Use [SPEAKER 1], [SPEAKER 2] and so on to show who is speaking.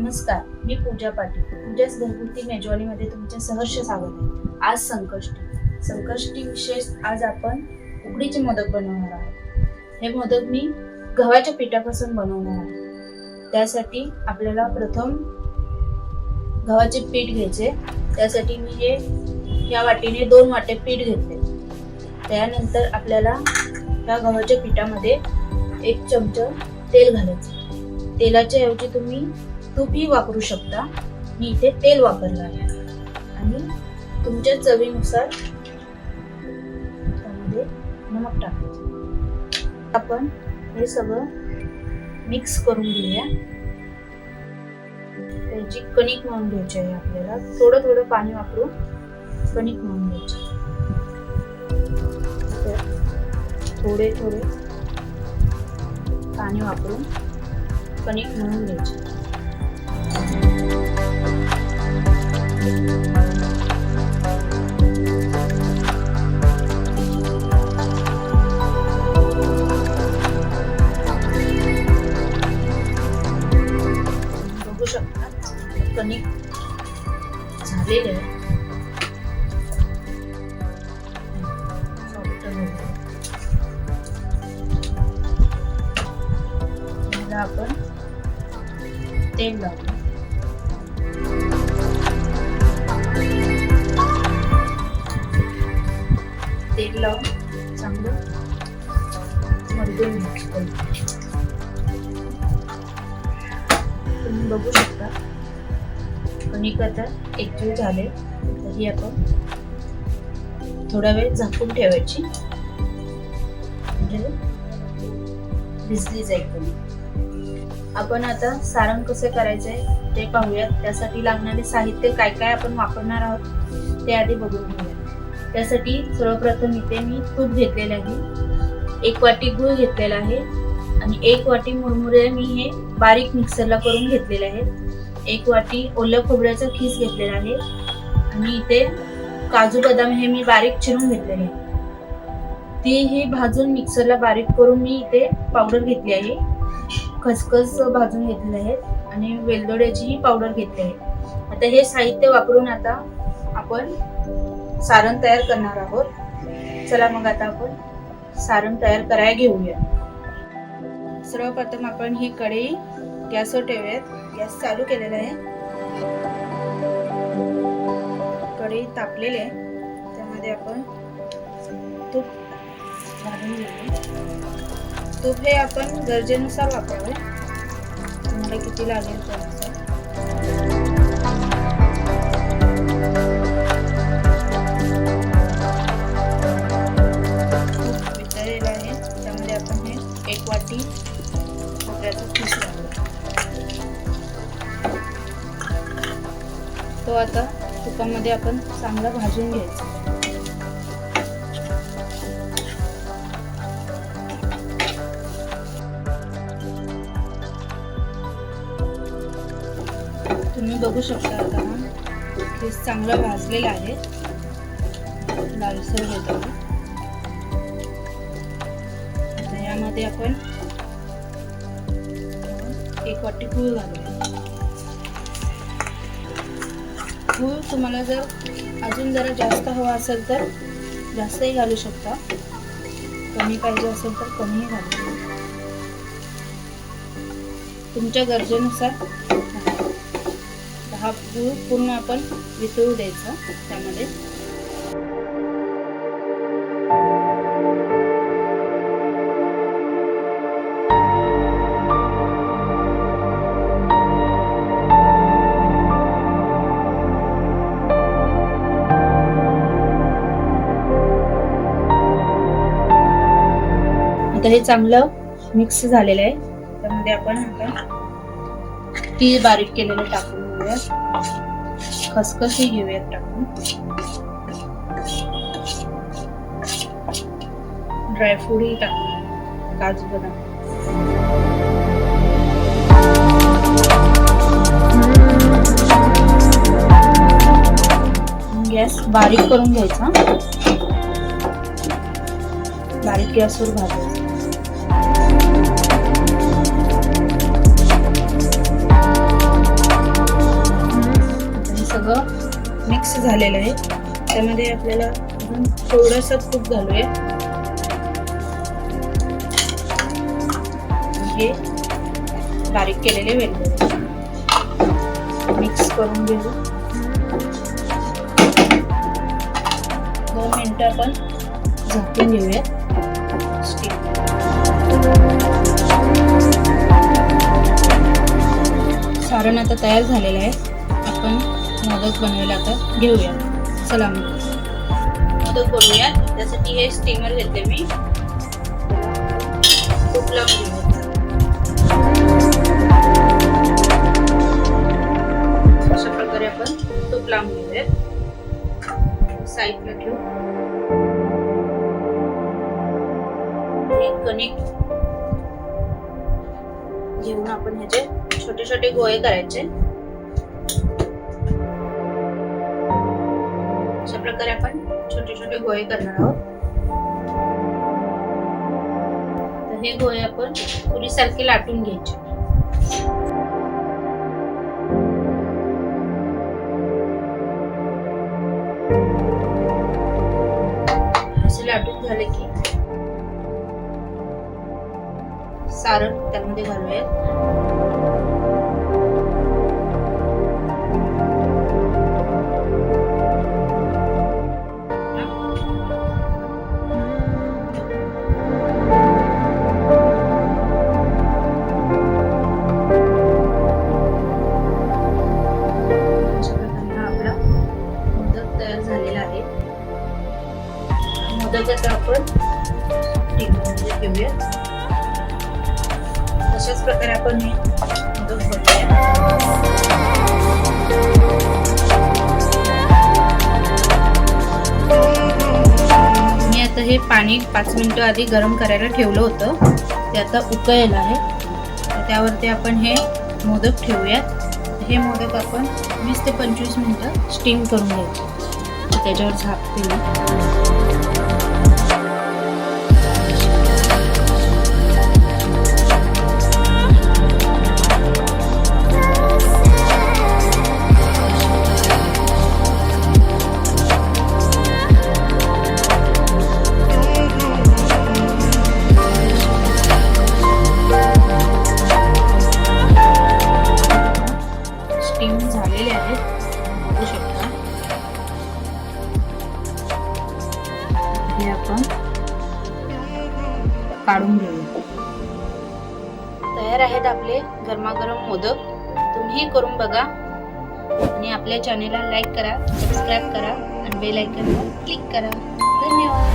[SPEAKER 1] नमस्कार मी पूजा पाटील. पूजाच घरगुती मेजवानीमध्ये तुमचे सहर्ष स्वागत आहे. आज संकष्टी. संकष्टी विशेष आज आपण उकडीचे मोदक बनवणार आहोत. हे मोदक मी गव्हाच्या पिठापासून बनवणार आहे. त्यासाठी आपल्याला प्रथम गव्हाचे पीठ घ्यायचे. त्यासाठी मी हे या वाटीने दोन वाटे पीठ घेतले. त्यानंतर आपल्याला या गव्हाच्या पिठामध्ये एक चमचा तेल घालायचं. तेलाच्या ऐवजी तुम्ही तूपही वापरू शकता. मी इथे तेल वापरलं आहे. आणि तुमच्या चवीनुसार त्यामध्ये नमक टाकायचं. आपण हे सगळं मिक्स करून घेऊया. त्याची कणिक म्हणून घ्यायची आहे आपल्याला. थोडं थोडं पाणी वापरून कणिक म्हणून घ्यायची तर थोडे थोडे पाणी वापरून कणिक म्हणून घ्यायची बघू शकता कणिक झालेले आहे Soft झालेलं आहे. याला आपण तेल लावू लावून चांगलं मधून तुम्ही बघू शकता. कणिक आता एकजीव झाले तरी आपण थोडा वेळ झाकून ठेवायची. म्हणजे भिजली जाईल कणिक आपण आता सारण कसे करायचे ते पाहूयात. त्यासाठी लागणारे साहित्य काय काय आपण वापरणार आहोत ते आधी बघून घेऊया त्यासाठी सर्वप्रथम इथे मी तूप घेतलेले आहे. एक वाटी गूळ घेतलेला आहे आणि एक वाटी मुरमुरे मी हे बारीक मिक्सरला करून घेतलेले आहेत. एक वाटी ओलं खोबऱ्याचा खीस घेतलेला आहे आणि इथे काजू बदाम हे मी बारीक चिरून घेतलेले आहे ती हे भाजून मिक्सरला बारीक करून मी इथे पावडर घेतली आहे. खसखस भाजून घेतलेले आहेत आणि वेलदोड्याचीही पावडर घेतली आहे. आता हे साहित्य वापरून आता आपण सारण तयार करणार आहोत. चला मग आता आपण सारण तयार करायला घेऊया. सर्वप्रथम आपण ही कढई गॅसवर ठेवूयात. गॅस चालू केलेला आहे. कढई तापलेली आहे. त्यामध्ये आपण तूप घालून घेऊ तूप हे आपण गरजेनुसार वापरावे. तुम्हाला किती लागेल त्यानुसार वाटी खोबऱ्याचा खीस घालू तो आता तुपामध्ये आपण चांगला भाजून घ्यायचा. तुम्ही बघू शकता आता हा. चांगलं भाजलेलं आहे. लालसर होत. आहे यामध्ये आपण एक वाटी गूळ घालूया. गूळ तुम्हाला जर अजून जरा जास्त हवा असेल तर जास्तही घालू शकता. कमी पाहिजे असेल तर कमीही घालू शकता. तुमच्या गरजेनुसार हा गूळ पूर्ण आपण वितळू द्यायचा त्यामध्ये. आता हे चांगलं मिक्स झालेलं आहे. त्यामध्ये आपण आता तीळ बारीक केलेलं टाकून घेऊयात. खसखसही घेऊयात टाकून. ड्रायफ्रूटही टाकून. काजू बदाम. गॅस बारीक करून घ्यायचा. बारीक गॅसवर भाजायचा. मिक्स झालेलं आहे. त्यामध्ये आपल्याला अजून थोडंसं तूप घालूया. हे बारीक केलेले वेलदोडे. मिक्स करून घेऊ. दोन मिनटं आपण झाकून घेऊया सारण आता तयार झालेलं आहे. मोदक बनवायला आता. घेऊया. चला मग. मोदक बनवूया त्यासाठी हे स्टीमर घेते मी. खूप लावून घेऊया अशा प्रकारे आपण तूप लावून घेऊयात. साईडला ठेवू. हे कणिक घेऊन आपण ह्याचे छोटे छोटे गोळे करायचे. अशा प्रकारे आपण छोटे छोटे गोळे करणार आहोत. तर हे गोळे आपण पुरीसारखे लाटून घ्यायचे. असे लाटून झाले की सारण त्यामध्ये घालूया पण प्रकारे मी आता हे पाणी पाच मिनटं आधी गरम करायला ठेवलं होतं. ते आता उकळेल आहे. त्यावरती आपण हे मोदक ठेवूयात. हे मोदक आपण वीस ते पंचवीस मिनटं स्टीम करून घ्यायचे. त्याच्यावर झाप आहेत बघू शकता हे आपण काढून घेऊ. तयार आहेत आपले गरमागरम मोदक. तुम्ही करून बघा. आणि आपल्या चॅनेलला लाईक करा सबस्क्राईब करा आणि बेल आयकॉनवर क्लिक करा. धन्यवाद.